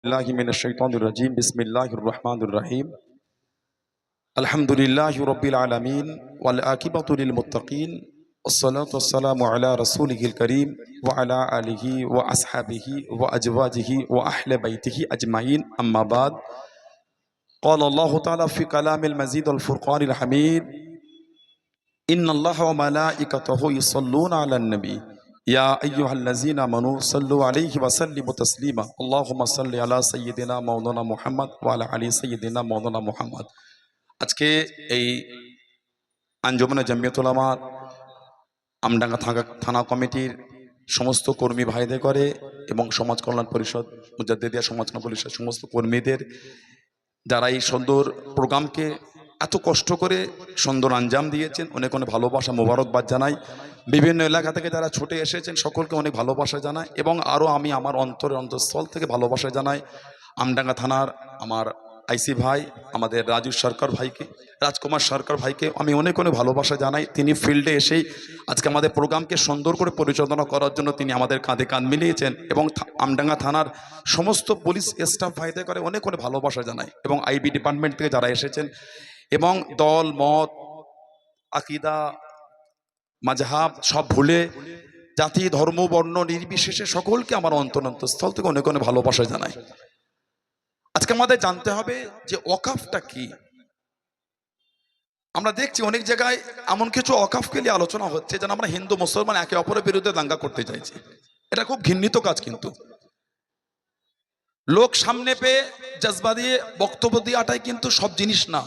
الله من الشيطان الرجيم. بسم الله الرحمن الرحيم. الحمد لله رب العالمين والآكبة للمتقين والصلاة والسلام على رسوله الكريم وعلى آله وأصحابه وأزواجه وأهل بيته أجمعين. أما بعد قال الله تعالى في كلام المزيد الفرقان الحميد إن الله وملائكته يصلون على النبي. يا أيها الذين آمنوا صلوا عليه وسلموا تسليما اللهم صل على سيدنا مولانا محمد وعلى علي سيدنا مولانا محمد আজকে এই আঞ্জুমানে জামিয়াতুল আমার আমডাঙ্গা থাকা থানা কমিটির সমস্ত কর্মী ভাইদের করে এবং সমাজ কল্যাণ পরিষদ মুজাদ্দিদিয়া সমাজ কল্যাণ পরিষদ সমস্ত কর্মীদের যারা এই সুন্দর প্রোগ্রামকে এত কষ্ট করে সুন্দর আঞ্জাম দিয়েছেন অনেক অনেক ভালোবাসা মোবারকবাদ জানাই বিভিন্ন এলাকা থেকে যারা ছুটে এসেছেন, সকলকে অনেক ভালোবাসা জানাই এবং আরও আমি আমার অন্তরের অন্তঃস্থল থেকে ভালোবাসা জানাই। আমডাঙ্গা থানার আমার আইসি ভাই, আমাদের রাজু সরকার ভাইকে, রাজকুমার সরকার ভাইকে আমি অনেক অনেক ভালোবাসা জানাই। তিনি ফিল্ডে এসেই আজকে আমাদের প্রোগ্রামকে সুন্দর করে পরিচালনা করার জন্য তিনি আমাদের কাঁধে কাঁধ মিলিয়েছেন এবং আমডাঙ্গা থানার সমস্ত পুলিশ স্টাফ ভাইদের করে অনেক অনেক ভালোবাসা জানাই এবং আইবি ডিপার্টমেন্ট থেকে যারা এসেছেন এবং দল, মত, আকিদা মাঝহাব সব ভুলে, জাতি, ধর্ম, বর্ণ, নির্বিশেষে সকলকে আমার অন্তর অন্তঃস্থল থেকে অনেক অনেক ভালোবাসা জানাই। আজকে আমাদের জানতে হবে যে অকাফটা কি? আমরা দেখছি অনেক জায়গায় এমন কিছু অকাফকে নিয়ে আলোচনা হচ্ছে যেন আমরা হিন্দু, মুসলমান একে অপরের বিরুদ্ধে দাঙ্গা করতে চাইছি। এটা খুব ঘৃণিত কাজ কিন্তু। লোক সামনে পেয়ে জজবা দিয়ে বক্তব্য দেওয়াটাই কিন্তু সব জিনিস না।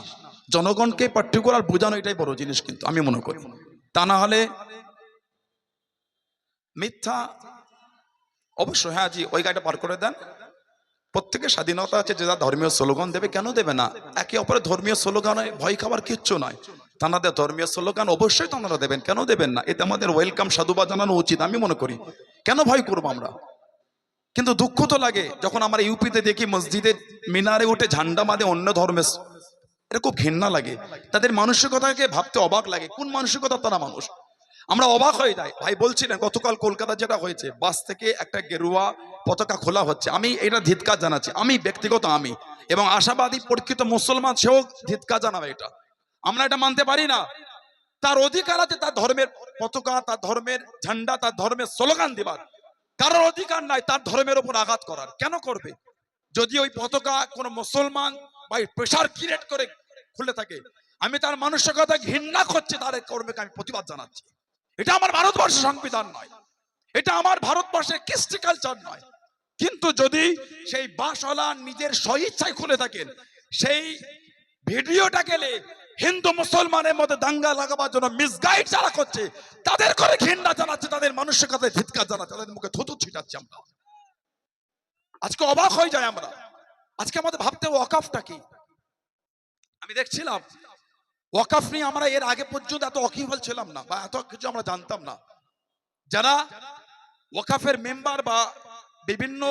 জনগণকে পার্টিকুলার বোঝানো এটাই বড় জিনিস কিন্তু, আমি মনে করি। তা না হলে মিথ্যা, অবশ্য হ্যাঁ জি, ওই গাড়িটা পার করে দেন। প্রত্যেকের স্বাধীনতা আছে যে যা ধর্মীয় স্লোগান দেবে, কেন দেবে না? একে অপরের ধর্মীয় স্লোগানে ভয় খাবার কিচ্ছু নয়। তানাদের ধর্মীয় স্লোগান অবশ্যই তানারা দেবেন, কেন দেবেন না? এতে আমাদের ওয়েলকাম সাধুবাদ জানানো উচিত, আমি মনে করি। কেন ভয় করব আমরা? কিন্তু দুঃখ তো লাগে, যখন আমরা ইউপিতে দেখি মসজিদে মিনারে উঠে ঝান্ডা মাদে অন্য ধর্মের এটা খুব ঘৃণা লাগে। তাদের মানসিকতাকে ভাবতে অবাক লাগে, কোন মানসিকতা তারা মানুষ? আমরা অবাক হয়ে যাই ভাই বলছিলেন, গতকাল কলকাতা যেটা হয়েছে, বাস থেকে একটা গেরুয়া পতাকা খোলা হচ্ছে। আমি এটা ধিৎকার জানাচ্ছি। আমি ব্যক্তিগত আমি। এবং আশাবাদী পরীক্ষিত মুসলমান, সেও ধিৎকার জানাবে এটা। আমরা এটা মানতে পারি না। তার অধিকার আছে, তার ধর্মের পতাকা, তার ধর্মের ঝান্ডা, তার ধর্মের স্লোগান দিবার। কারোর অধিকার নাই, তার ধর্মের উপর আঘাত করার। কেন করবে? যদি ওই পতাকা কোনো মুসলমান বা প্রেশার ক্রিয়েট করে খুলে থাকে। আমি তার মানসিকতা ঘৃণা করছে, তার কর্মকে আমি প্রতিবাদ জানাচ্ছি। এটা আমার ভারতবর্ষের সংবিধান নয়। এটা আমার ভারতবর্ষের কৃষ্টি কালচার নয়। কিন্তু যদি সেই বাসওয়ালা নিজের স্বইচ্ছায় খুলে থাকেন, সেই ভিডিওটা গেলে হিন্দু মুসলমানের মধ্যে দাঙ্গা লাগাবার জন্য মিসগাইড যারা করছে, তাদের করে ঘৃণা জানাচ্ছে, তাদের মানসিকতায় ধিৎকার জানাচ্ছে, তাদের মুখে থুতু ছিটাচ্ছে আমরা। আজকে অবাক হয়ে যায় আমরা। আজকে আমাদের ভাবতে ওয়াকাফটা কি? আমি দেখছিলাম। ওয়াকাফ নিয়ে আমরা এর আগে পর্যন্ত এত অকিফল ছিলাম না বা এত কিছু আমরা জানতাম না। যারা ওয়াকাফের মেম্বার বা বিভিন্ন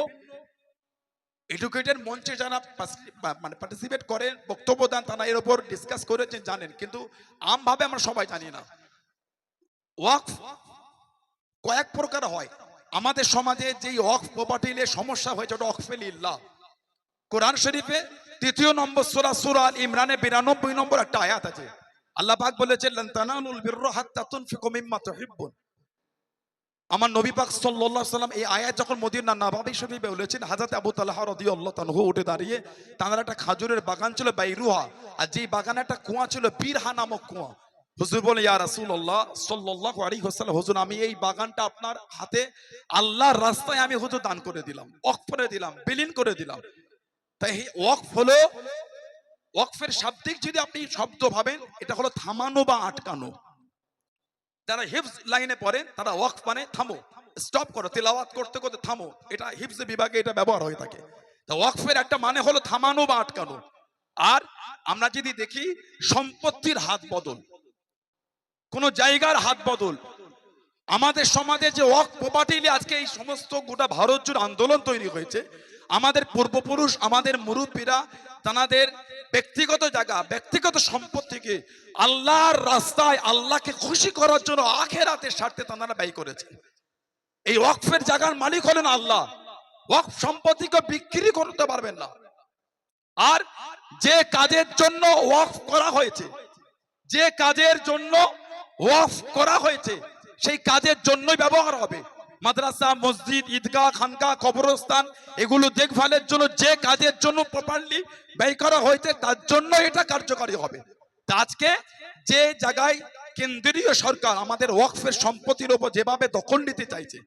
এডুকেটেড মঞ্চে যারা মানে পার্টিসিপেট করেন, বক্তব্য দেন, তারা এর উপর ডিসকাস করেছেন, জানেন। কিন্তু আমভাবে আমরা সবাই জানি না। ওয়াকফ কয়েক প্রকার হয়। আমাদের সমাজে যেই ওয়াকফ প্রপার্টি নিয়ে সমস্যা হয়েছে, ওটা ওয়াকফে লিল্লাহ। কোরআন শরীফে তৃতীয় নম্বর সূরা সূরা আল ইমরানে 92 নম্বর একটা আয়াত আছে। আল্লাহ পাক বলেছেন আমার নবী পাক সাল্লাল্লাহু সাল্লাম এই আয়াত যখন মদিনা নববী শরীফে বলেছেন হযরত আবু তালহা রাদিয়াল্লাহু তাআলা উঠে দাঁড়িয়ে তাদের একটা খাজুরের বাগান ছিল বাইরুহা, আর যেই বাগানে একটা কুয়া ছিল, বীরহা নামক কুয়া। হুজুর বলে, ইয়া রাসূলুল্লাহ সাল্লাল্লাহু আলাইহি ওয়াসাল্লাম, হুজুর, আমি এই বাগানটা আপনার হাতে আল্লাহর রাস্তায় আমি হুজুর দান করে দিলাম ওয়াকফ করে দিলাম, বিলীন করে দিলাম। তাই ওয়াকফ হলো, ওয়াকফের শাব্দিক যদি আপনি শব্দ ভাবেন, এটা হলো থামানো বা আটকানো। যারা হিফজ লাইনে পড়েন, তারা ওয়াকফ মানে থামো, স্টপ করো, তেলাওয়াত করতে করতে থামো। এটা হিফজ বিভাগে এটা ব্যবহার হয়ে থাকে। তা ওয়াকফের একটা মানে হলো থামানো বা আটকানো। আর আমরা যদি দেখি, সম্পত্তির হাত বদল। কোন জায়গার হাত বদল। আমাদের সমাজে যে ওয়াক প্রপার্টি আজকে এই সমস্ত গোটা ভারত জুড়ে আন্দোলন তৈরি হয়েছে আমাদের পূর্বপুরুষ, আমাদের মুরব্বীরা তাদের ব্যক্তিগত জায়গা, ব্যক্তিগত সম্পত্তিকে আল্লাহর রাস্তায় আল্লাহকে খুশি করার জন্য আখেরাতের স্বার্থে তারা ব্যয় করেছেন এই ওয়াকফের জায়গার মালিক হলেন আল্লাহ। ওয়াকফ সম্পত্তিকে বিক্রি করতে পারবেন না। আর যে কাজের জন্য ওয়াকফ করা হয়েছে, যে কাজের জন্য ওয়াকফ করা হয়েছে, সেই কাজের জন্যই ব্যবহার হবে। মাদ্রাসা, মসজিদ, ঈদগাহ খানকা কবরস্থান, এগুলো দেখভালের জন্য, যে কাজের জন্য প্রপারলি ব্যয় করা হয়েছে, তার জন্য এটা কার্যকারী হবে। আজকে যে জায়গায় কেন্দ্রীয় সরকার আমাদের ওয়াকফের সম্পত্তির উপর যেভাবে দখল নিতে চাইছে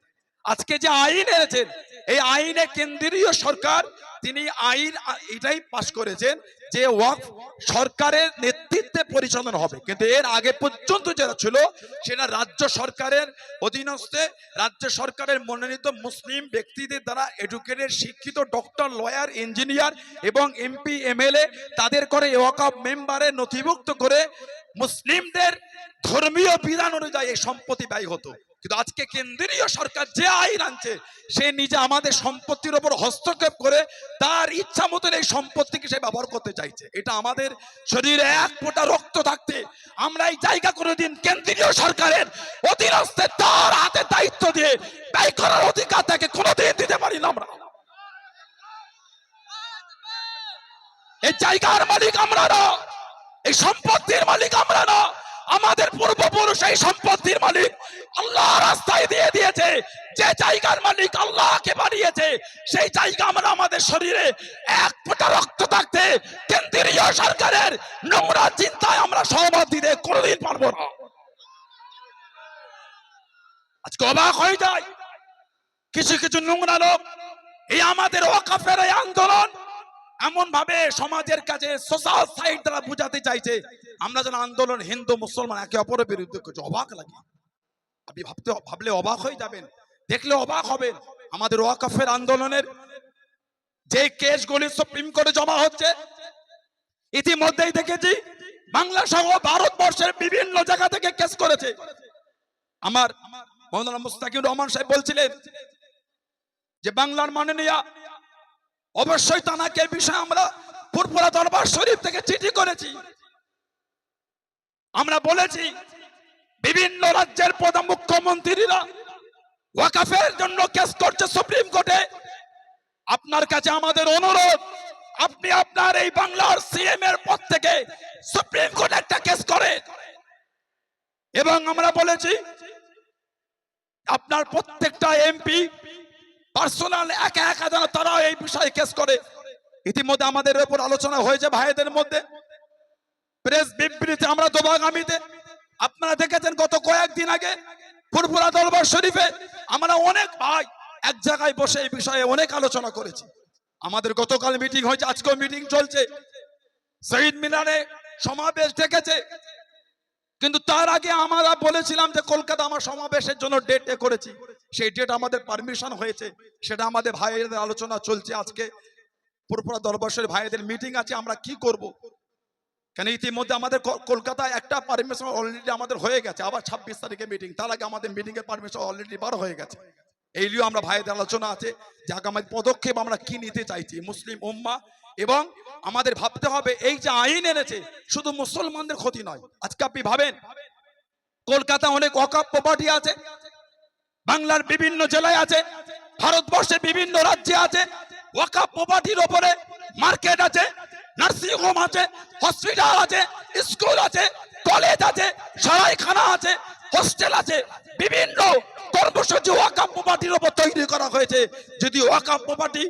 আজকে যে আইন এনেছেন, এই আইনে কেন্দ্রীয় সরকার, তিনি আইন, এটাই পাশ করেছেন যে ওয়াকফ সরকারের নেতৃত্বে পরিচালনা হবে। কিন্তু এর আগে পর্যন্ত যেটা ছিল, সেটা রাজ্য সরকারের অধীনস্থে, রাজ্য সরকারের মনোনীত মুসলিম ব্যক্তিদের দ্বারা এডুকেটেড শিক্ষিত ডক্টর লয়ার ইঞ্জিনিয়ার এবং এমপি এমএলএ তাদের করে ওয়াকফ মেম্বারে নথিভুক্ত করে মুসলিমদের ধর্মীয় বিধান অনুযায়ী সম্পত্তি ব্যয় হতো। কিন্তু আজকে কেন্দ্রীয় সরকার যে আইন আনছে, সে নিজে আমাদের সম্পত্তির ওপর হস্তক্ষেপ করে তার ইচ্ছা মতন এই সম্পত্তিকে সে ব্যবহার করতে চাইছে। এটা আমাদের শরীরে এক ফোঁটা রক্ত থাকতে আমরা এই জায়গা কোনোদিন কেন্দ্রীয় সরকারের অধীনস্থে তার হাতে দায়িত্ব দিয়ে ব্যয় করার অধিকার তাকে কোনোদিন দিতে পারি না আমরা। এই জায়গার মালিক আমরা না, এই সম্পত্তির মালিক আমরা না আমাদের পূর্বপুরুষ এই সম্পত্তির মালিক। আল্লাহ রাস্তায় দিয়ে দিয়েছে। যে জায়গার মালিক আল্লাহকে বানিয়েছে, সেই জায়গা আমরা আমাদের শরীরে এক ফোঁটা রক্ত থাকতে কেন্দ্রীয় সরকারের নোংরা চিন্তায় আমরা সহমত দিতে কোনোদিন পারব না। আজকে অবাক হয়ে যায় কিছু কিছু নোংরা লোক, এই আমাদের ওয়াকাফের এই আন্দোলন এমন ভাবে সমাজের কাছে সোশ্যাল সাইড দ্বারা বুঝাতে চাইছে, আমরা যেন আন্দোলন হিন্দু, মুসলমান একে অপরের বিরুদ্ধে করছি অবাক লাগে। আপনি ভাবতে, ভাবলে অবাক হয়ে যাবেন, দেখলে অবাক হবেন, আমাদের ওয়াকফের আন্দোলনের যে কেসগুলি সুপ্রিম কোর্টে জমা হচ্ছে, ইতিমধ্যেই দেখেছি, বাংলা সহ ভারতবর্ষের বিভিন্ন জায়গা থেকে কেস করেছে। আমার মৌলানা মুস্তাকিম রহমান সাহেব বলছিলেন যে, বাংলার মাননীয়া অবশ্যই তানাকে বিষয়ে আমরা ফুরফুরা দরবার শরীফ থেকে চিঠি করেছি। আমরা বলেছি, বিভিন্ন রাজ্যের প্রধান মুখ্যমন্ত্রীরা ওয়াকাফের জন্য কেস করছে সুপ্রিম কোর্টে। আপনার কাছে আমাদের অনুরোধ, আপনি আপনার এই বাংলার সিএম এর পদ থেকে সুপ্রিম কোর্টে একটা কেস করে এবং আমরা বলেছি, আপনার প্রত্যেকটা এমপি পার্সোনাল একা একা যেন তারা এই বিষয়ে কেস করে। ইতিমধ্যে আমাদের উপর আলোচনা হয়েছে ভাইদের মধ্যে। প্রেস বিবৃতি আমরা দোবাগামীতে আপনারা দেখেছেন গত কয়েকদিন আগে ফুরফুরা দরবার শরীফে আমরা অনেক ভাই এক জায়গায় বসে এই বিষয়ে অনেক আলোচনা করেছি। আমাদের গতকাল মিটিং হয়েছে, আজকেও মিটিং চলছে। শহীদ মিনারে সমাবেশ ডেকেছে। কিন্তু তার আগে আমরা বলেছিলাম যে কলকাতা আমার সমাবেশের জন্য ডেট করেছি। সেই ডেট আমাদের পারমিশন হয়েছে, সেটা আমাদের ভাইয়েদের আলোচনা চলছে আজকে। পুরপুরা দরবারের ভাইয়েদের মিটিং আছে, আমরা কি করব? কেন ইতিমধ্যে আমাদের কলকাতায় একটা পারমিশন অলরেডি আমাদের হয়ে গেছে, আবার ছাব্বিশ তারিখে মিটিং তার আগে আমাদের মিটিং এর পারমিশন অলরেডি বার হয়ে গেছে। এই নিয়েও আমরা ভাইয়েদের আলোচনা আছে যে আগামী পদক্ষেপ আমরা কি নিতে চাইছি, মুসলিম উম্মা, এবং আমাদের ভাবতে হবে এই যে আইন এনেছে, শুধু মুসলমানদের ক্ষতি নয়, আজকে আপনি ভাবেন কলকাতা অনেক অকাপ প্রপার্টি আছে বাংলার বিভিন্ন জেলায় আছে, ভারতবর্ষের বিভিন্ন রাজ্যে আছে, ওয়াকাপ প্রপার্টির ওপরে মার্কেট আছে, নার্সিং হোম আছে, হসপিটাল আছে, স্কুল আছে, কলেজ আছে, সরাইখানা আছে, হোস্টেল আছে, বিভিন্ন কর্মসূচি ওয়াকাপ প্রপার্টির ওপর তৈরি করা হয়েছে। যদি ওয়াকাপ প্রপার্টি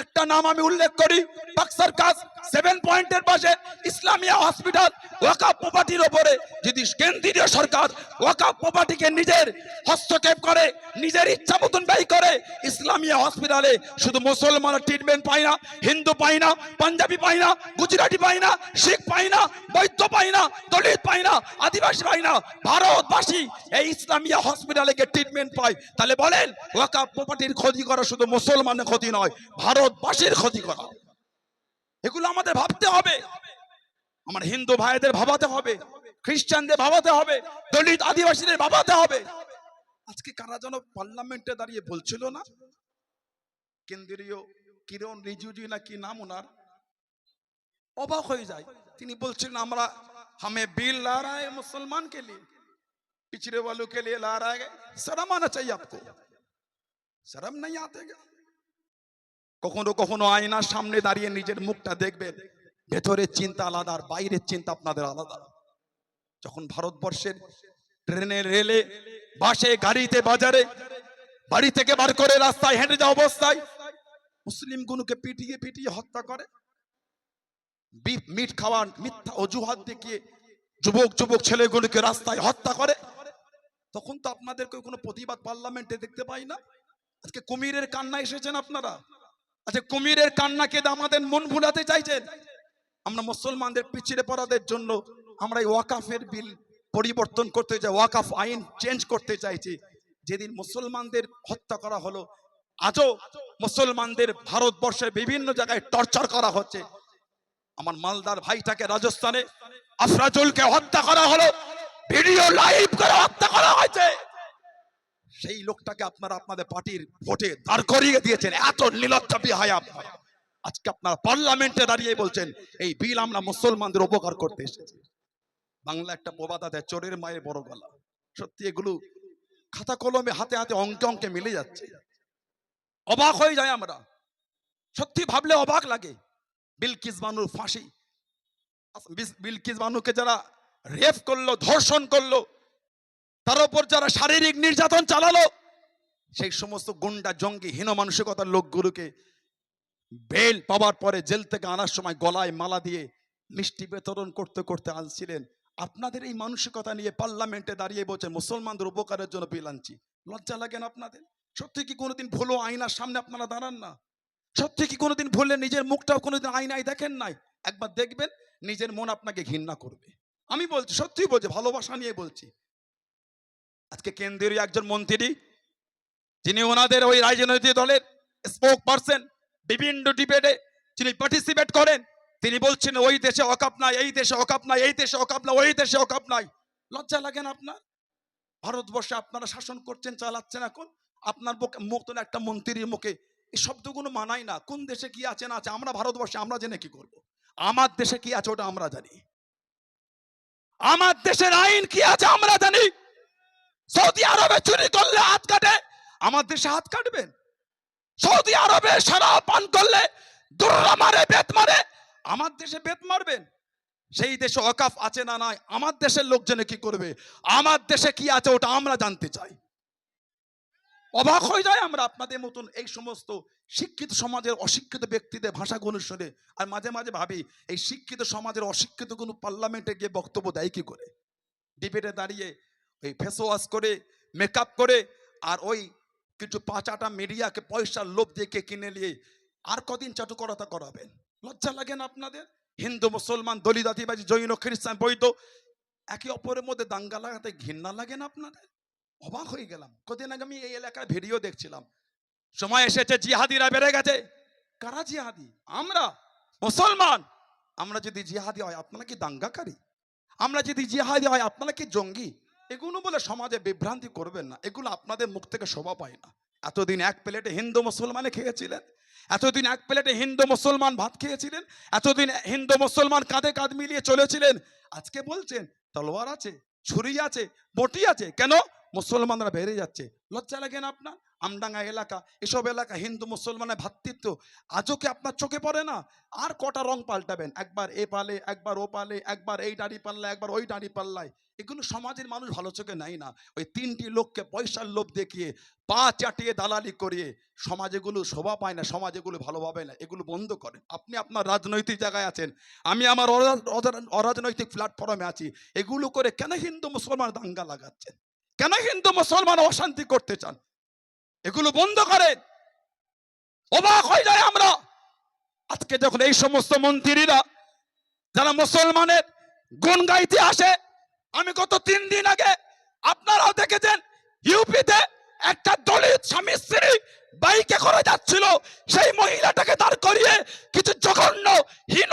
একটা নাম আমি উল্লেখ করি বাক্সার কাজ সেভেন পয়েন্টের পাশে ইসলামিয়া হসপিটাল ওয়াকাপ প্রপার্টির ওপরে। যদি কেন্দ্রীয় সরকার ওয়াকাপ প্রপার্টিকে নিজের হস্তক্ষেপ করে, নিজের ইচ্ছা মতন ব্যয় করে, ইসলামিয়া হসপিটালে শুধু মুসলমান ট্রিটমেন্ট পায় না, হিন্দু পায় না, পাঞ্জাবি পায় না, গুজরাটি পায় না, শিখ পায় না, বৈদ্য পায় না, দলিত পায় না, আদিবাসী পায় না, ভারতবাসী এই ইসলামিয়া হসপিটালে গিয়ে ট্রিটমেন্ট পায়। তাহলে বলেন ওয়াকাপ প্রপার্টির ক্ষতি করা শুধু মুসলমানের ক্ষতি নয়, ভারতবাসীর ক্ষতি করা। এগুলো আমাদের ভাবতে হবে আমার হিন্দু ভাইদের ভাবাতে হবে খ্রিস্টানদের ভাবাতে হবে দলিত আদিবাসীদের ভাবাতে হবে আজকে কারা যেন পার্লামেন্টে দাঁড়িয়ে বলছিল না কেন্দ্রীয় কিরণ রিজিজু না কি নাম ওনার অবাক হয়ে যায় তিনি বলছিলেন আমরা हमें बिल ला रहा है मुसलमान के लिए पिछड़े वालों के लिए ला रहा है शर्म आना चाहिए आपको शर्म नहीं आते क्या কখনো কখনো আয়নার সামনে দাঁড়িয়ে নিজের মুখটা দেখবেন, ভেতরের চিন্তা আলাদা আর বাইরের চিন্তা আপনাদের আলাদা। যখন ভারতবর্ষের ট্রেনে, রেলে, বাসে, গাড়িতে, বাজারে, বাড়ি থেকে বার করে রাস্তায় হেঁটে যাওয়া অবস্থায় মুসলিম গুলোকে পিটিয়ে পিটিয়ে হত্যা করে। বিফ মিট খাওয়ার মিথ্যা অজুহাত দেখিয়ে যুবক যুবক ছেলেগুলোকে রাস্তায় হত্যা করে। তখন তো আপনাদেরকে কোনো প্রতিবাদ পার্লামেন্টে দেখতে পাই না। আজকে কুমিরের কান্না এসেছেন আপনারা। আজকে কুমিরের কান্নাকে আমাদের মন ভুলাতে চাইছেন? আমরা মুসলমানদের পিছিয়ে পড়াদের জন্য আমরা এই ওয়াকাফের বিল পরিবর্তন করতে চাই, ওয়াকাফ আইন চেঞ্জ করতে চাইছি। যেদিন মুসলমানদের হত্যা করা হলো, আজও মুসলমানদের ভারতবর্ষের বিভিন্ন জায়গায় টর্চার করা হচ্ছে। আমার মালদার ভাইটাকে রাজস্থানে আফরাজুলকে হত্যা করা হলো, ভিডিও লাইভ করে হত্যা করা হয়েছে। সেই লোকটাকে আপনারা আপনাদের পার্টির ভোটে দাঁড় করিয়ে দিয়েছেন। এত নীলজ্জা হয় আপনারা আজকে আপনারা পার্লামেন্টে দাঁড়িয়ে বলছেন, এই বিল আমরা মুসলমানদের উপকার করতে এসেছি। বাংলা একটা প্রবাদ আছে, চোরের মায়ের বড় গলা। সত্যি এগুলো খাতা কলমে হাতে হাতে অঙ্কে অঙ্কে মিলে যাচ্ছে। অবাক হয়ে যায় আমরা। সত্যি ভাবলে অবাক লাগে। বিলকিস বানুর ফাঁসি। বিলকিস বানুকে যারা রেপ করল, ধর্ষণ করল তার উপর যারা শারীরিক নির্যাতন চালালো, সেই সমস্ত গুন্ডা, জঙ্গি, হীন মানসিকতার লোকগুলোকে বেল পাওয়ার পরে জেল থেকে আনার সময় গলায় মালা দিয়ে মিষ্টি বিতরণ করতে করতে আনছিলেন। আপনাদের এই মানসিকতা নিয়ে পার্লামেন্টে দাঁড়িয়ে বলছেন, মুসলমানদের উপকারের জন্য বিল আনছি। লজ্জা লাগে না আপনাদের? সত্যি কি কোনোদিন ভুলো আয়নার সামনে আপনারা দাঁড়ান না? সত্যি কি কোনোদিন ভুললে নিজের মুখটাও কোনোদিন আয়নায় দেখেন নাই? একবার দেখবেন, নিজের মন আপনাকে ঘৃণা করবে। আমি বলছি সত্যি বলছি, ভালোবাসা নিয়ে বলছি। আজকে কেন্দ্রীয় একজন মন্ত্রী, যিনি ওনাদের ওই রাজনৈতিক দলের স্পোক পার্সন বিভিন্ন ডিবেটে যিনি পার্টিসিপেট করেন, তিনি বলছেন, ওই দেশে অকাপ নাই, এই দেশে অকাপ নাই, এই দেশে অকাপ নাই, ওই দেশে অকাপ নাই। লজ্জা লাগে না আপনার? ভারতবর্ষে আপনারা শাসন করছেন, চালাচ্ছেন এখন, আপনার মতন একটা মন্ত্রীর মুখে। এই শব্দগুলো মানায় না। কোন দেশে কি আছে, না আছে, আমরা ভারতবর্ষে, আমরা জেনে কি করব? আমার দেশে কি আছে, ওটা আমরা জানি। আমার দেশের আইন কি আছে, আমরা জানি। সৌদি আরবে চুরি করলে হাত কাটে, আমার দেশে হাত কাটবেন? সৌদি আরবে সারা পান করলে, দুর্রা মারে, বেত মারে, আমার দেশে বেত মারবেন? সেই দেশে অকাফ আছে না নাই? আমার দেশের লোকজনে কি করবে? আমার দেশে কি আছে ওটা আমরা জানতে চাই। অবাক হয়ে যায় আমরা আপনাদের মতন এই সমস্ত শিক্ষিত সমাজের অশিক্ষিত ব্যক্তিদের ভাষাগুলো শুনে, আর মাঝে মাঝে ভাবি, এই শিক্ষিত সমাজের অশিক্ষিত কোনো পার্লামেন্টে গিয়ে বক্তব্য দেয় কি করে? ডিবেটে দাঁড়িয়ে ওই ফেস ওয়াশ করে মেকআপ করে, আর ওই কিছু পাঁচাটা মিডিয়াকে পয়সার লোভ দিয়ে কিনে নিয়ে আর কদিন চাটুকরতা করাবেন? লজ্জা লাগে না আপনাদের? হিন্দু, মুসলমান দলিত আদিবাসী জৈন, খ্রিস্টান বৈধ একে অপরের মধ্যে দাঙ্গা লাগাতে ঘৃণা লাগে না আপনাদের? অবাক হয়ে গেলাম। কদিন আগে আমি এই এলাকায় ভিডিও দেখছিলাম। সময় এসেছে, জিহাদিরা বেড়ে গেছে। কারা জিহাদি? আমরা? মুসলমান? আমরা যদি জিহাদি হয়, আপনারা কি দাঙ্গাকারী? আমরা যদি জিহাদি হয়, আপনারা কি জঙ্গি? এগুলো বলে সমাজে বিভ্রান্তি করবেন না। এগুলো আপনাদের মুখ থেকে শোভা পায় না। এতদিন এক প্লেটে হিন্দু মুসলমানে খেয়েছিলেন, এতদিন এক প্লেটে হিন্দু মুসলমান ভাত খেয়েছিলেন, এতদিন হিন্দু মুসলমান কাঁধে কাঁধ মিলিয়ে চলেছিলেন। আজকে বলছেন, তলোয়ার আছে, ছুরি আছে, বটি আছে, কেন? মুসলমানরা বেড়ে যাচ্ছে। লজ্জা লাগে না আপনার? আমডাঙ্গা এলাকা, এসব এলাকা হিন্দু, মুসলমানের ভাতৃত্ব। আজও কি আপনার চোখে পড়ে না? আর কটা রং পাল্টাবেন? একবার এ পালে, একবার ও পালে, একবার এই দাড়ি পাল্লা একবার ওই দাড়ি পাল্লায়। এগুলো সমাজের মানুষ ভালো চোখে নেয় না। ওই তিনটি লোককে পয়সার লোভ দেখিয়ে, পা চাটিয়ে দালালি করিয়ে সমাজেগুলো শোভা পায় না সমাজেগুলো ভালোভাবে না এগুলো বন্ধ করেন আপনি আপনার রাজনৈতিক জায়গায় আছেন। আমি আমার অরা- অরা- অরাজনৈতিক প্ল্যাটফর্মে আছি। এগুলো করে কেন হিন্দু, মুসলমান দাঙ্গা লাগাচ্ছেন? কেন হিন্দু, মুসলমান অশান্তি করতে চান? এগুলো বন্ধ করেন। অবাক হয়ে যায় আমরা। আজকে যখন এই সমস্ত মন্ত্রীরা, যারা মুসলমানের গুণ গাইতে আসে, আমি গত তিন দিন আগে আপনারাও দেখেছেন, ইউপিতে একটা দলিত স্বামী স্ত্রী বাইকে করে যাচ্ছিল। সেই মহিলাটাকে দাঁড় করিয়ে কিছু জঘন্য, হীন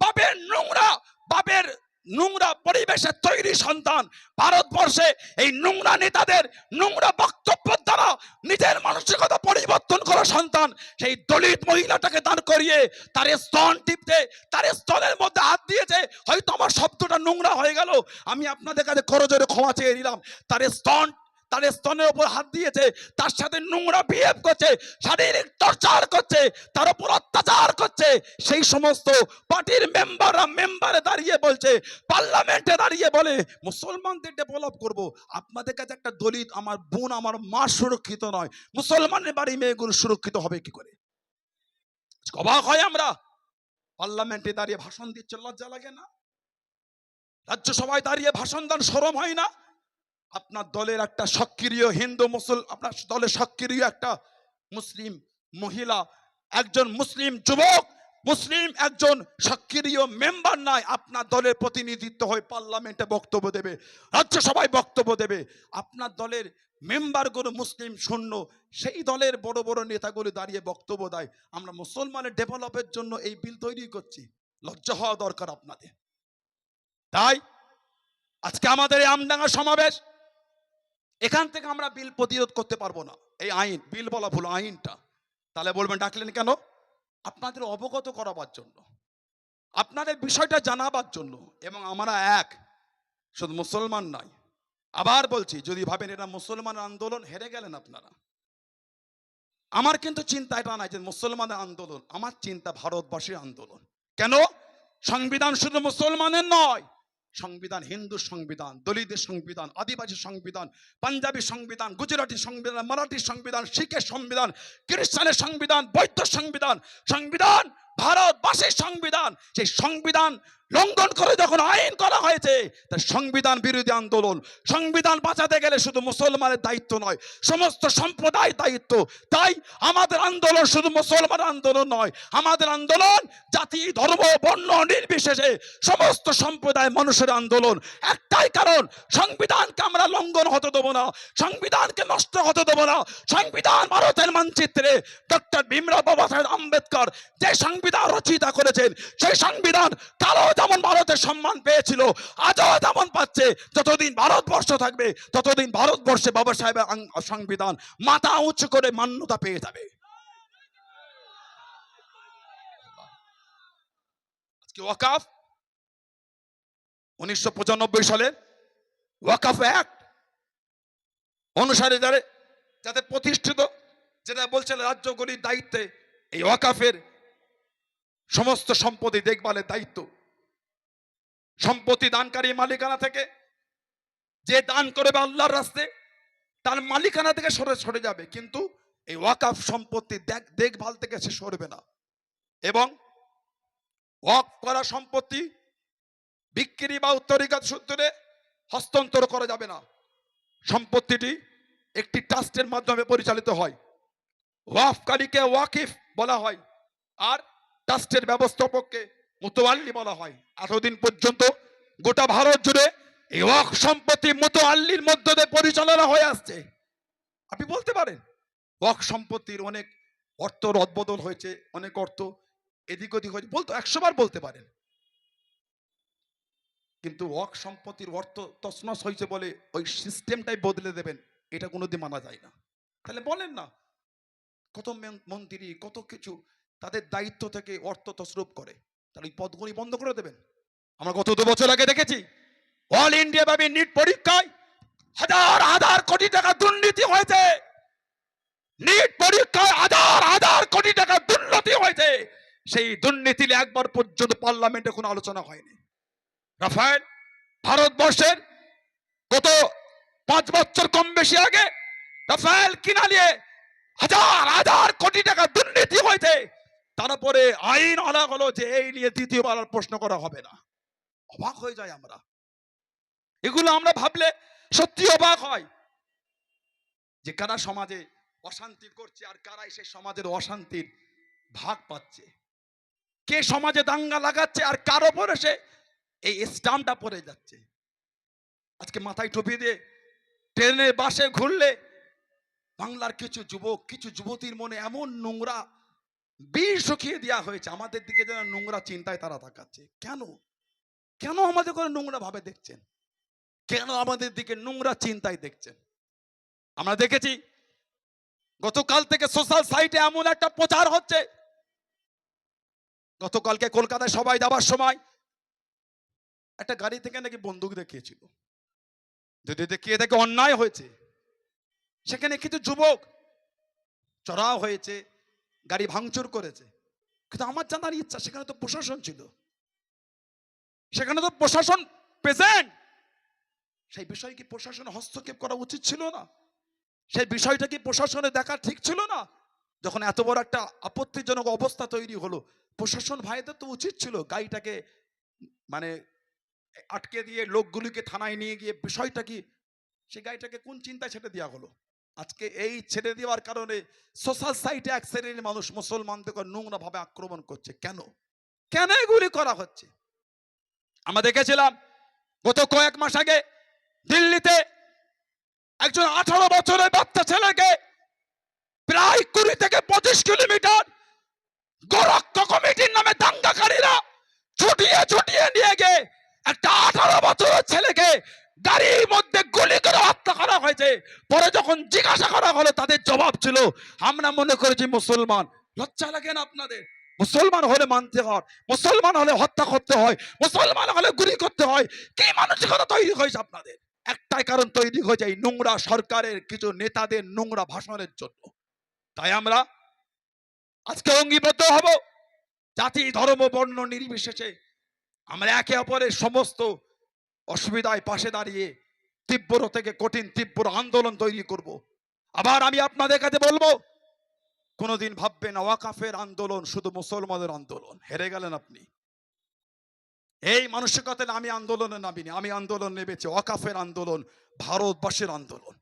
বাবের নোংরা বাবের নোংরা পরিবেশের তৈরি সন্তান। ভারতবর্ষে এই নোংরা নেতাদের, নোংরা বক্তব্য দ্বারা নিজের মানসিকতা পরিবর্তন করা সন্তান, সেই দলিত মহিলাটাকে দান করিয়ে তার স্তন টিপতে, তার স্তনের মধ্যে হাত দিয়েছে হয়তো আমার শব্দটা নোংরা হয়ে গেল, আমি আপনাদের কাছে করজোরে ক্ষমা চেয়ে নিলাম। তার স্তন তার স্তনের উপর হাত দিয়েছে, তার সাথে নোংরা বিহেভ করছে, শারীরিক টর্চার করছে, তার উপর অত্যাচার করছে। সেই সমস্ত পার্টির মেম্বাররা মেম্বারে দাঁড়িয়ে বলছে পার্লামেন্টে দাঁড়িয়ে বলে, মুসলমানদের ডেভেলপ করব। আপনাদের কাছে একটা দলিত, আমার বোন, আমার মা সুরক্ষিত নয়। মুসলমানের বাড়ি মেয়েগুলো সুরক্ষিত হবে কি করে? অবাক হয় আমরা। পার্লামেন্টে দাঁড়িয়ে ভাষণ দিচ্ছে, লজ্জা লাগে না? রাজ্যসভায় দাঁড়িয়ে ভাষণ দান, সরম হয় না? আপনার দলের একটা সক্রিয় হিন্দু মুসল, আপনার দলের সক্রিয় একটা মুসলিম মহিলা, একজন মুসলিম যুবক, মুসলিম একজন সক্রিয় মেম্বার নয় আপনার দলের প্রতিনিধিত্ব হয়ে পার্লামেন্টে বক্তব্য দেবে, রাজ্যসভায় বক্তব্য দেবে। আপনার দলের মেম্বারগুলো মুসলিম শূন্য, সেই দলের বড় বড় নেতাগুলো দাঁড়িয়ে বক্তব্য দেয়। আমরা মুসলমানের ডেভেলপের জন্য এই বিল তৈরি করছি, লজ্জা হওয়া দরকার আপনাদের। তাই আজকে আমাদের এই আমডাঙ্গা সমাবেশ এখান থেকে আমরা বিল প্রতিরোধ করতে পারব না। এই আইন, বিল বলা ভুল, আইনটা। তাহলে বলবেন, ডাকলেন কেন? আপনাদের অবগত করাবার জন্য। আপনাদের বিষয়টা জানাবার জন্য। এবং আমরা এক, শুধু মুসলমান নয়। আবার বলছি, যদি ভাবেন এটা মুসলমান আন্দোলন, হেরে গেলেন আপনারা। আমার কিন্তু চিন্তা এটা নাই যে মুসলমানের আন্দোলন, আমার চিন্তা ভারতবাসীর আন্দোলন। কেন? সংবিধান শুধু মুসলমানের নয়। সংবিধান, হিন্দু সংবিধান দলিতের সংবিধান, আদিবাসী সংবিধান, পাঞ্জাবি সংবিধান, গুজরাটি সংবিধান, মারাঠি সংবিধান, শিখের সংবিধান, খ্রিস্টানের সংবিধান, বৌদ্ধ সংবিধান সংবিধান ভারতবাসীর সংবিধান, সেই সংবিধান লঙ্ঘন করে যখন আইন করা হয়েছে তার সংবিধান বিরোধী আন্দোলন, সংবিধান বাঁচাতে গেলে শুধু মুসলমানের দায়িত্ব নয়, সমস্ত সম্প্রদায় দায়িত্ব। তাই আমাদের আন্দোলন শুধু মুসলমান আন্দোলন নয়, আমাদের আন্দোলন জাতি, ধর্ম, বর্ণ, নির্বিশেষে সমস্ত সম্প্রদায় মানুষের আন্দোলন। একটাই কারণ, সংবিধানকে আমরা লঙ্ঘন হতে দেবো না, সংবিধানকে নষ্ট হতে দেবো না। সংবিধান ভারতের মানচিত্রে ডক্টর ভীমরাও বাবা সাহেব আম্বেদকর যে সংবিধান রচিতা করেছেন। সেই সংবিধান কালো যেমন ভারতের সম্মান পেয়েছিল, আজও তেমন পাচ্ছে। যতদিন ভারতবর্ষ থাকবে, ততদিন ভারতবর্ষে বাবা সাহেবের সংবিধান মাথা উঁচু করে মান্যতা পেয়ে যাবে। ওয়াকাফ উনিশশো পঁচানব্বই সালে ওয়াকাফ অ্যাক্ট অনুসারে যারা যাতে প্রতিষ্ঠিত, যেটা বলছিল রাজ্যগুলির দায়িত্বে, এই ওয়াকাফের সমস্ত সম্পত্তি দেখভালের দায়িত্ব। সম্পত্তি দানকারী মালিকানা থেকে যে দান করবে আল্লাহর রাস্তে, তার মালিকানা থেকে সরে সরে যাবে। কিন্তু এই ওয়াকাফ সম্পত্তি দেখ, দেখভাল থেকে সে সরবে না। এবং ওয়াক করা সম্পত্তি বিক্রি বা উত্তরিকাত সূত্রে হস্তান্তর করা যাবে না। সম্পত্তিটি একটি ট্রাস্টের মাধ্যমে পরিচালিত হয়। ওয়াফকারীকে ওয়াকিফ বলা হয়। আর ট্রাস্টের ব্যবস্থাপককে মুতোয়াল্লি বলা হয়। এতদিন পর্যন্ত গোটা ভারত জুড়ে এই ওয়াক সম্পত্তি মুতোয়াল্লির মধ্য দিয়ে পরিচালনা হয়ে আসছে। আপনি বলতে পারেন, ওয়াক সম্পত্তির অনেক অর্থ রদবদল হয়েছে, অনেক অর্থ এদিক ওদিক হয়েছে। বলতো, একশো বার বলতে পারেন। কিন্তু ওয়াক সম্পত্তির অর্থ তছনছ হয়েছে বলে ওই সিস্টেমটাই বদলে দেবেন, এটা কোনোদিন মানা যায় না। তাহলে বলেন না, কত মন্ত্রী, কত কিছু তাদের দায়িত্ব থেকে অর্থ তসরূপ করে। তাহলে এই পদগুলি বন্ধ করে দেবেন। আমরা গত দু বছর আগে দেখেছি অল ইন্ডিয়া ভাবে নিট পরীক্ষায় হাজার হাজার কোটি টাকা দুর্নীতি হয়েছে। নিট পরীক্ষায় হাজার হাজার কোটি টাকা দুর্নীতি হয়েছে। সেই দুর্নীতি একবার পর্যন্ত পার্লামেন্টে কোনো আলোচনা হয়নি। রাফায়েল, ভারতবর্ষের গত পাঁচ বছর কম বেশি আগে রাফায়েল কিনা নিয়ে হাজার হাজার কোটি টাকা দুর্নীতি হয়েছে। তারপরে আইন আলা হলো যে এই নিয়ে দ্বিতীয়বার আর প্রশ্ন করা হবে না। অবাক হয়ে যায় আমরা। এগুলো আমরা ভাবলে সত্যি অবাক হয়। যে কারা সমাজে অশান্তি করছে আর কারাই সেই সমাজের অশান্তির ভাগ পাচ্ছে। কে সমাজে দাঙ্গা লাগাচ্ছে আর কার ওপরে সে এই স্টাম্পটা পড়ে যাচ্ছে। আজকে মাথায় টুপি দিয়ে ট্রেনে বাসে ঘুরলে বাংলার কিছু যুবক, কিছু যুবতীর মনে এমন নোংরা বিষ শুকিয়ে দেওয়া হয়েছে। আমাদের দিকে যেন নোংরা চিন্তায় তারা তাকাচ্ছে। কেন? কেন আমাদের করে নোংরা ভাবে দেখছেন? কেন আমাদের দিকে নোংরা চিন্তায় দেখছেন? আমরা দেখেছি, গতকাল থেকে সোশ্যাল সাইটে এমন একটা প্রচার হচ্ছে। গতকালকে কলকাতায় সবাই যাবার সময় একটা গাড়ি থেকে নাকি বন্দুক দেখিয়েছিল। যদি দেখিয়ে দেখে অন্যায় হয়েছে, সেখানে কিছু যুবক চড়াও হয়েছে গাড়ি ভাঙচুর করেছে। কিন্তু আমার জানার ইচ্ছা, সেখানে তো প্রশাসন ছিল। সেখানে তো প্রশাসন প্রেজেন্ট সেই বিষয়ে কি প্রশাসন হস্তক্ষেপ করা উচিত ছিল না? সেই বিষয়টা কি প্রশাসনে দেখা ঠিক ছিল না? যখন এত বড় একটা আপত্তিজনক অবস্থা তৈরি হলো, প্রশাসন ভাইদের তো উচিত ছিল গাড়িটাকে মানে আটকে দিয়ে লোকগুলিকে থানায় নিয়ে গিয়ে বিষয়টা কি, সেই গাড়িটাকে কোন চিন্তায় ছেড়ে দেওয়া হলো? আজকে এই ছেড়ে দেওয়ার কারণে সোশ্যাল সাইটে এক শ্রেণির মানুষ মুসলমানদেরকে নোংরা ভাবে আক্রমণ করছে। কেন? কেন এগুলি করা হচ্ছে? আমরা দেখেছিলাম, গত কয়েক মাস আগে দিল্লিতে একজন আঠারো বছরের বাচ্চা ছেলেকে প্রায় কুড়ি থেকে পঁচিশ কিলোমিটার গোরক্ষ কমিটির নামে দাঙ্গাকারীরা ছুটিয়ে ছুটিয়ে নিয়ে গিয়ে একটা আঠারো বছরের ছেলেকে গাড়ির মধ্যে গুলি করে হত্যা করা হয়েছে। পরে যখন জিজ্ঞাসা করা হলো, তাদের জবাব ছিল, আমরা মনে করেছি মুসলমান। লজ্জা লাগে না আপনাদের? মুসলমান হলে মানতে হয়, মুসলমান হলে হত্যা করতে হয়, মুসলমান হলে গুলি করতে হয়। কি মানসিকতা তৈরি হয়েছে আপনাদের? একটাই কারণ তৈরি হয়েছে এই নোংরা সরকারের কিছু নেতাদের নোংরা ভাষণের জন্য। তাই আমরা আজকে অঙ্গীবদ্ধ হব। জাতি, ধর্ম, বর্ণ নির্বিশেষে আমরা একে অপরের সমস্ত অসুবিধায় পাশে দাঁড়িয়ে তীব্র থেকে কঠিন তীব্র আন্দোলন তৈরি করব। আবার আমি আপনাদের কাছে বলব, কোনোদিন ভাববেন ওয়াকাফের আন্দোলন শুধু মুসলমানের আন্দোলন। হেরে গেলেন আপনি। এই মানসিকতা আমি আন্দোলনে নামিনি, আমি আন্দোলন নেমেছি ওয়াকাফের আন্দোলন ভারতবর্ষের আন্দোলন।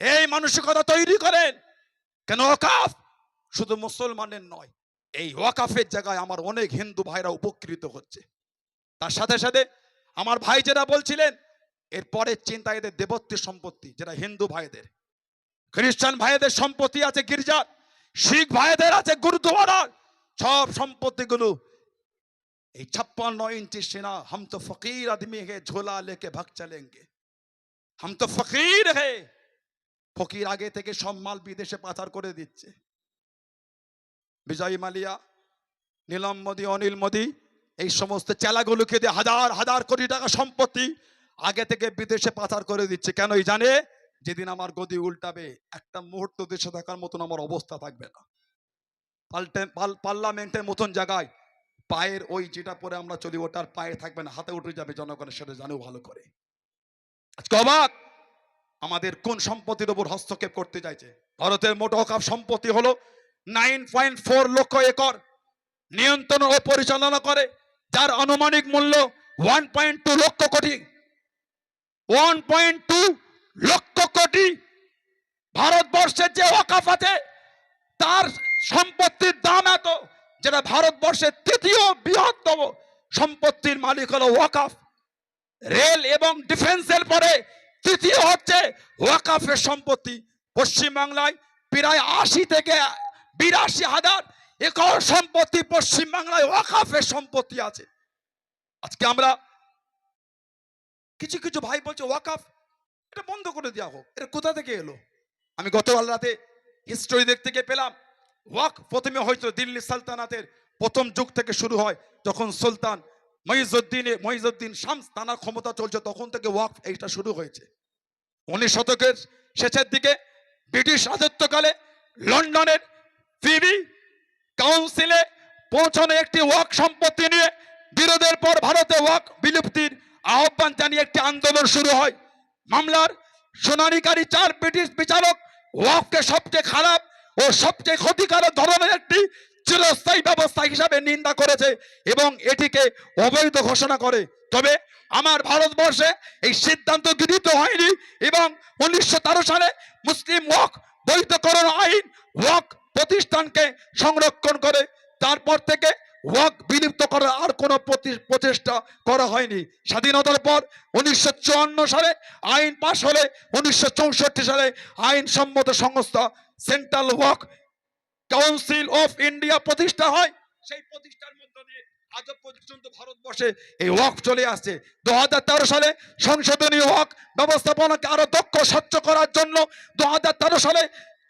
এই মানসিকতা তৈরি করেন। কেন ওয়াকাফ শুধু মুসলমানের নয়, এই ওয়াকাফের জায়গায় আমার অনেক হিন্দু ভাইরা উপকৃত হচ্ছে। তার সাথে সাথে আমার ভাই যেটা বলছিলেন এরপরের চিন্তা এদের দেবত্বের সম্পত্তি, যেটা হিন্দু ভাইদের। খ্রিস্টান ভাইদের সম্পত্তি আছে গির্জার, শিখ ভাইদের আছে গুরুদুয়ারার। সব সম্পত্তিগুলো এই ছাপ্পান্ন ইঞ্চি সেনা, হাম তো ফকির আদমি হে, ঝোলা লেকে ভাগ চালেঙ্গে। হাম তো ফকির হে, ফকির আগে থেকে সব মাল বিদেশে পাচার করে দিচ্ছে। বিজয় মালিয়া, নীলম মোদী, অনিল মোদী এই সমস্ত চেলাগুলোকে দিয়ে হাজার হাজার কোটি টাকা সম্পত্তি আগে থেকে বিদেশে পাচার করে দিচ্ছে। কেনই জানে? যেদিন আমার গদি উল্টাবে, একটা মুহূর্ত দেশে থাকার মতন আমার অবস্থা থাকবে না। পাল্টে পার্লামেন্টের মতন জায়গায় পায়ের ওই যেটা পরে আমরা চলি ওটার পায়ে থাকবে না, হাতে উঠে যাবে জনগণের সেটা জানেও ভালো করে। আজকে অবাক! আমাদের কোন সম্পত্তির উপর হস্তক্ষেপ করতে চাইছে? ভারতের মোট অকাপ সম্পত্তি হলো nine point four lakh acre. নিয়ন্ত্রণ ও পরিচালনা করে। যার আনুমানিক মূল্য one point two lakh crore. One point two lakh crore ভারতবর্ষের যে ওয়াকাফ আছে, তার সম্পত্তির দাম এত যেটা ভারতবর্ষের তৃতীয় বৃহত্তম সম্পত্তির মালিক হলো ওয়াকাফ। রেল এবং ডিফেন্সের পরে তৃতীয় হচ্ছে ওয়াকাফের সম্পত্তি। পশ্চিমবাংলায় প্রায় আশি থেকে বিরাশি হাজার একর সম্পত্তি, পশ্চিমবাংলায় ওয়াকাফের সম্পত্তি আছে। আজকে আমরা কিছু কিছু ভাই বলছে, ওয়াকাফ, এটা বন্ধ করে দেওয়া হোক। এটা কোথা থেকে এলো? আমি গতকাল রাতে হিস্টোরি দেখতে গিয়ে পেলাম, ওয়াক প্রথমে হয়তো দিল্লি সালতানাতের প্রথম যুগ থেকে শুরু হয়, যখন সুলতান মহিজুদ্দিনে মহিজুদ্দিন শামস তানার ক্ষমতা চলছে, তখন থেকে ওয়াক এইটা শুরু হয়েছে। উনিশ শতকের শেষের দিকে ব্রিটিশ রাজত্বকালে লন্ডনের ফিবি কাউন্সিলে পৌঁছানো একটি ওয়াক সম্পত্তি নিয়ে বিরোধের পর ভারতে ওয়াক বিলুপ্তির আহ্বান জানিয়ে একটি আন্দোলন শুরু হয়। মামলার শুনানিকারী চার ব্রিটিশ বিচারক ওয়াককে সবচেয়ে খারাপ ও সবচেয়ে ক্ষতিকারক ধরনের একটি চিরস্থায়ী ব্যবস্থা হিসাবে নিন্দা করেছে এবং এটিকে অবৈধ ঘোষণা করে। তবে আমার ভারতবর্ষে এই সিদ্ধান্ত গৃহীত হয়নি এবং উনিশশো তেরো সালে মুসলিম ওয়াক বৈধকরণ আইন ওয়াক প্রতিষ্ঠানকে সংরক্ষণ করে, তারপর থেকে ওয়াক বিলুপ্ত করার আর কোনো প্রচেষ্টা করা হয়নি। স্বাধীনতার পর উনিশশো চুয়ান্ন সালে আইন পাশ হলে উনিশশো চৌষট্টি সালে আইন সম্মত সংস্থা Central Waqf Council of India প্রতিষ্ঠা হয়। সেই প্রতিষ্ঠার মধ্য দিয়ে আজ পর্যন্ত ভারতবর্ষে এই ওয়াক চলে আসছে। দু হাজার তেরো সালে সংশোধনী ওয়াক ব্যবস্থাপনাকে আরও দক্ষ স্বচ্ছ করার জন্য দু হাজার তেরো সালে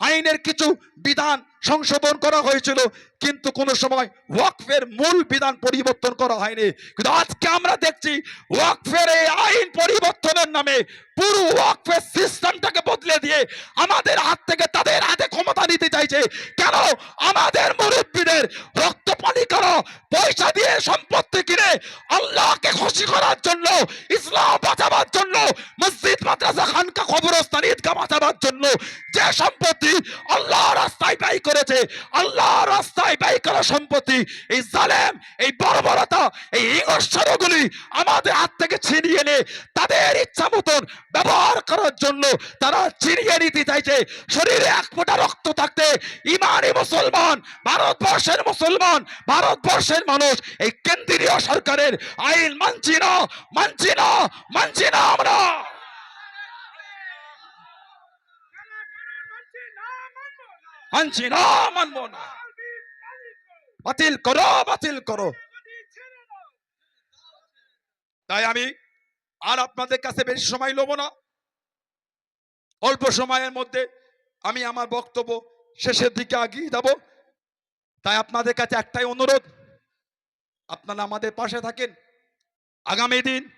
আইনের কিছু বিধান সংশোধন করা হয়েছিল, কিন্তু কোনো সময় ওয়াকফের মূল বিধান পরিবর্তন করা হয়নি। কিন্তু আজকে আমরা দেখছি ওয়াকফের এই আইন পরিবর্তনের নামে পুরো ওয়াকফের সিস্টেমটাকে বদলে দিয়ে আমাদের হাত থেকে তাদের হাতে ক্ষমতা নিতে চাইছে। কেন? আমাদের মুরব্বীদের রক্ত করা, পয়সা দিয়ে সম্পত্তি কিনে আল্লাহকে খুশি করার জন্য, ইসলাম বাঁচাবার জন্য, মসজিদ মাদ্রাসা খানকা খবরস্থান ঈদগাহ বাঁচাবার জন্য যে সম্পত্তি আল্লাহ রাস্তায় ব্যয় করেছে, আল্লাহ রাস্তায় ব্যয় করা সম্পত্তি, এই জালেম, এই বর্বরতা, এই ইগস্বরগুলি আমাদের হাত থেকে ছিনিয়ে এনে তাদের ইচ্ছা মতন ব্যবহার করার জন্য তারা ছিনিয়ে নিতে চাইছে। শরীরে এক ফোঁটা রক্ত থাকতে ইমানি মুসলমান, ভারতবর্ষের মুসলমান ভারতবর্ষের মানুষ, এই কেন্দ্রীয় সরকারের আইন মানছি না মানছি না মানছি না আমরা। মানছি না, মানবো না। বাতিল করো বাতিল করো। তাই আমি আর আপনাদের কাছে বেশি সময় লব না। অল্প সময়ের মধ্যে আমি আমার বক্তব্য শেষের দিকে এগিয়ে যাব। তাই আপনাদের কাছে একটাই অনুরোধ। আপনারা আমাদের পাশে থাকেন। আগামী দিন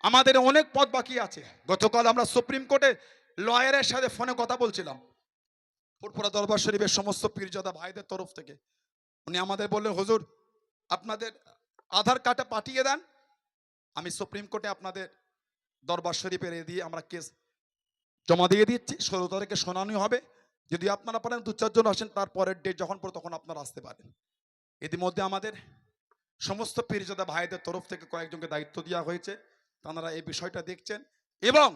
আমাদের অনেক পথ বাকি আছে। গতকাল আমরা সুপ্রিম কোর্টে লয়ারের সাথে ফোনে কথা বলছিলাম। ফুরফুরা দরবার শরীফের সমস্ত পীরজাদা ভাইদের তরফ থেকে। উনি আমাদের বললেন, হুজুর, আপনাদের আধার কার্ডটা পাঠিয়ে দেন। আমি সুপ্রিম কোর্টে আপনাদের দরবার শরীফের এ দিয়ে আমরা কেস জমা দিয়ে দিচ্ছি। ষোলো তারিখে শুনানি হবে। যদি আপনারা পারেন দু চারজন আসেন, তার পরের ডেট যখন পরে তখন আপনারা আসতে পারেন। ইতিমধ্যে আমাদের সমস্ত পীরজাদা ভাইদের তরফ থেকে কয়েকজনকে দায়িত্ব দেওয়া হয়েছে। তারা এই বিষয়টা দেখছেন এবং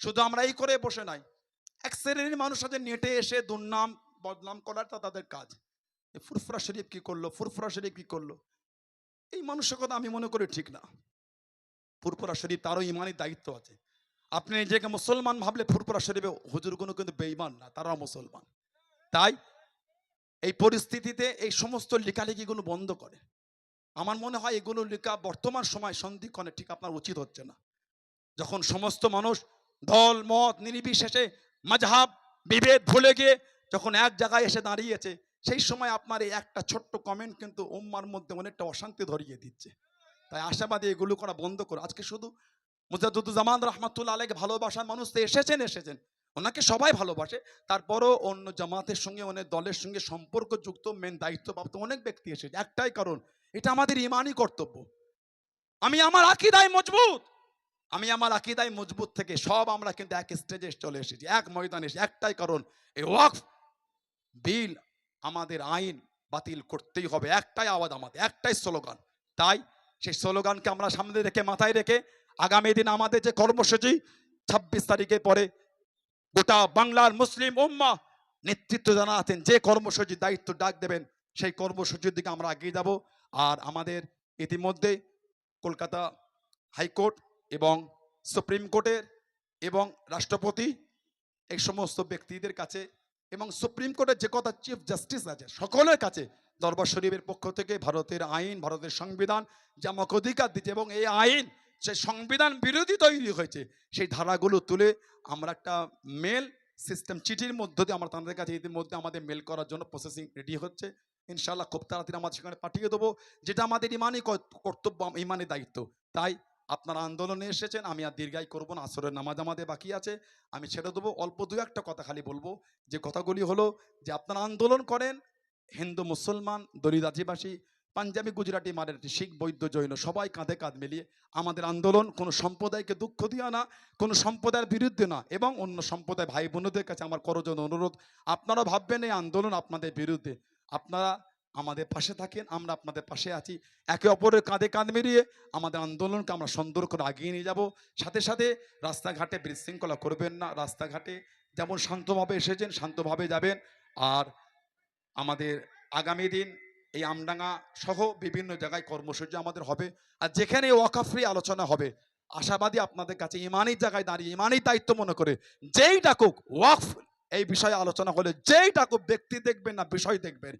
শুধু আমরা এই করে বসে নাই, এক শ্রেণির মানুষ আছে, নেটে এসে দুর্নাম, বদনাম করাটা তাদের কাজ। ফুরফুরা শরীফ কি করল, ফুরফুরা শরীফ কি করল? এই মানুষের কথা আমি মনে করি ঠিক না। ফুরফুরা শরীফ তারও ইমানের দায়িত্ব আছে। আপনি নিজেকে মুসলমান ভাবলে ফুরফুরা শরীফে হুজুরগুলো কিন্তু বেইমান না, তারাও মুসলমান। তাই এই পরিস্থিতিতে এই সমস্ত লেখালেখিগুলো বন্ধ করে। আমার মনে হয় এগুলো লেখা বর্তমান সময় সন্ধিক্ষণে ঠিক আপনার উচিত হচ্ছে না। যখন সমস্ত মানুষ দল, মত, নির্বিশেষে মাঝহাব বিভেদ ভুলে গিয়ে যখন এক জায়গায় এসে দাঁড়িয়েছে, সেই সময় আপনার এই একটা ছোট্ট কমেন্ট কিন্তু উম্মার মধ্যে অনেকটা অশান্তি ধরিয়ে দিচ্ছে। তাই আশাবাদী এগুলো করা বন্ধ করো। আজকে শুধু মুজাদুজ্জামান রহমাতুল্লাহ আলাইকে ভালোবাসার মানুষ তো এসেছেন এসেছেন। ওনাকে সবাই ভালোবাসে। তারপরও অন্য জামাতের সঙ্গে অনেক দলের সঙ্গে সম্পর্ক যুক্ত মেন দায়িত্বপ্রাপ্ত অনেক ব্যক্তি এসেছে। একটাই কারণ, এটা আমাদের ইমানই কর্তব্য। আমি আমার আকিদায় মজবুত। আমি আমার আকিদায় মজবুত থেকে সব আমরা কিন্তু এক স্টেজে চলে এসেছি, এক ময়দানে এসে একটাই কারণ, এই ওয়াকফ। বিল আমাদের আইন বাতিল করতেই হবে। একটাই আওয়াজ আমাদের, একটাই স্লোগান। তাই সেই স্লোগানকে আমরা সামনে রেখে, মাথায় রেখে আগামী দিন আমাদের যে কর্মসূচি, ছাব্বিশ তারিখে পরে গোটা বাংলার মুসলিম উম্মা নেতৃত্ব জানা আছেন যে কর্মসূচির দায়িত্ব ডাক দেবেন, সেই কর্মসূচির দিকে আমরা এগিয়ে যাব। আর আমাদের ইতিমধ্যে কলকাতা হাইকোর্ট এবং সুপ্রিম কোর্টের এবং রাষ্ট্রপতি, এই সমস্ত ব্যক্তিদের কাছে এবং সুপ্রিম কোর্টের যে কথা চিফ জাস্টিস আছে, সকলের কাছে দরবার শরীফের পক্ষ থেকে ভারতের আইন, ভারতের সংবিধান যে আমাকে অধিকার দিচ্ছে এবং এই আইন সেই সংবিধান বিরোধী তৈরি হয়েছে, সেই ধারাগুলো তুলে আমরা একটা মেল সিস্টেম চিঠির মধ্য দিয়ে আমরা তাদের কাছে ইতিমধ্যে আমাদের মেল করার জন্য প্রসেসিং রেডি হচ্ছে। ইনশাল্লাহ খুব তাড়াতাড়ি আমাদের সেখানে পাঠিয়ে দেবো। যেটা আমাদের ইমানই কর্তব্য ইমানের দায়িত্ব। তাই আপনারা আন্দোলনে এসেছেন, আমি আর দীর্ঘায় করব না, আসরের নামাজ আমাদের বাকি আছে, আমি ছেড়ে দেবো। অল্প দু একটা কথা খালি বলব, যে কথাগুলি হলো যে আপনারা আন্দোলন করেন, হিন্দু, মুসলমান, দলিত, আদিবাসী পাঞ্জাবি গুজরাটি মারাঠি শিখ বৈদ্য জৈন সবাই কাঁধে কাঁধ মিলিয়ে আমাদের আন্দোলন কোনো সম্প্রদায়কে দুঃখ দিয়া না, কোনো সম্প্রদায়ের বিরুদ্ধে না এবং অন্য সম্প্রদায় ভাই বোনদের কাছে আমার করজন অনুরোধ, আপনারা ভাববেন এই আন্দোলন আপনাদের বিরুদ্ধে। আপনারা আমাদের পাশে থাকেন, আমরা আপনাদের পাশে আছি। একে অপরের কাঁধে কাঁধ মিলিয়ে আমাদের আন্দোলনকে আমরা সুন্দর করে আগিয়ে নিয়ে যাব। সাথে সাথে রাস্তাঘাটে বিশৃঙ্খলা করবেন না, রাস্তাঘাটে যেমন শান্তভাবে এসেছেন, শান্তভাবে যাবেন। আর আমাদের আগামী দিন এই আমডাঙ্গা সহ বিভিন্ন জায়গায় কর্মসূচি আমাদের হবে। আর যেখানে ওয়াকাফ্রি আলোচনা হবে, আশাবাদী আপনাদের কাছে ইমানই জায়গায় দাঁড়িয়ে ইমানই দায়িত্ব মনে করে যেই ডাকুক ওয়াকফ, এই বিষয়ে আলোচনা হলে যেই ডাকুক, ব্যক্তি দেখবেন না, বিষয় দেখবেন।